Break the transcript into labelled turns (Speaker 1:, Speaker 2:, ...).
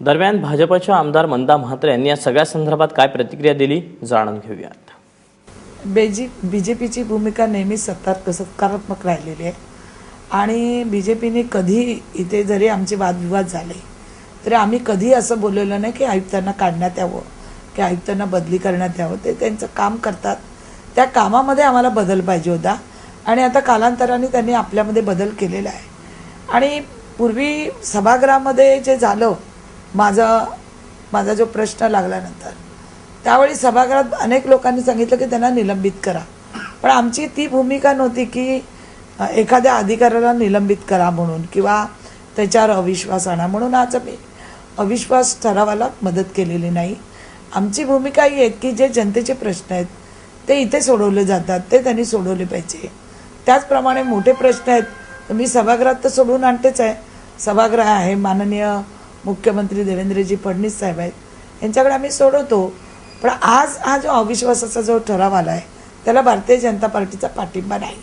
Speaker 1: दरम्यान भाजपच्या आमदार मंदा म्हात्रे यांनी या सगळ्या संदर्भात काय प्रतिक्रिया दिली जाणून घेऊयात.
Speaker 2: बेजी बी जे पीची भूमिका नेहमीच सत्तार सकारात्मक राहिलेली आहे. आणि बी जे पीने कधी इथे जरी आमचे वादविवाद झाले तरी आम्ही कधी असं बोललेलं नाही की आयुक्तांना काढण्यात यावं की आयुक्तांना बदली करण्यात यावं. ते त्यांचं काम करतात. त्या कामामध्ये आम्हाला बदल पाहिजे होता. आणि आता कालांतराने त्यांनी आपल्यामध्ये बदल केलेला आहे. आणि पूर्वी सभागृहामध्ये जे झालं माझा माझा जो प्रश्न लागल्यानंतर. त्यावेळी सभागृहात अनेक लोकांनी सांगितलं की त्यांना निलंबित करा. पण आमची ती भूमिका नव्हती की एखाद्या अधिकाऱ्याला निलंबित करा म्हणून किंवा त्याच्यावर अविश्वास आणा म्हणून आज आम्ही अविश्वास ठरावाला मदत केलेली नाही. आमची भूमिका ही आहे की जे जनतेचे प्रश्न आहेत ते इथे सोडवले जातात ते त्यांनी सोडवले पाहिजे. त्याचप्रमाणे मोठे प्रश्न आहेत मी सभागृहात तर सोडवून आणतेच आहे. सभागृह आहे माननीय मुख्यमंत्री देवेंद्रजी फडणवीस साहेब आहेत. यांच्याकडे आम्ही सोडवतो. पण आज हा जो अविश्वासाचा जो ठराव आला आहे त्याला भारतीय जनता पार्टीचा पाठिंबा नाही.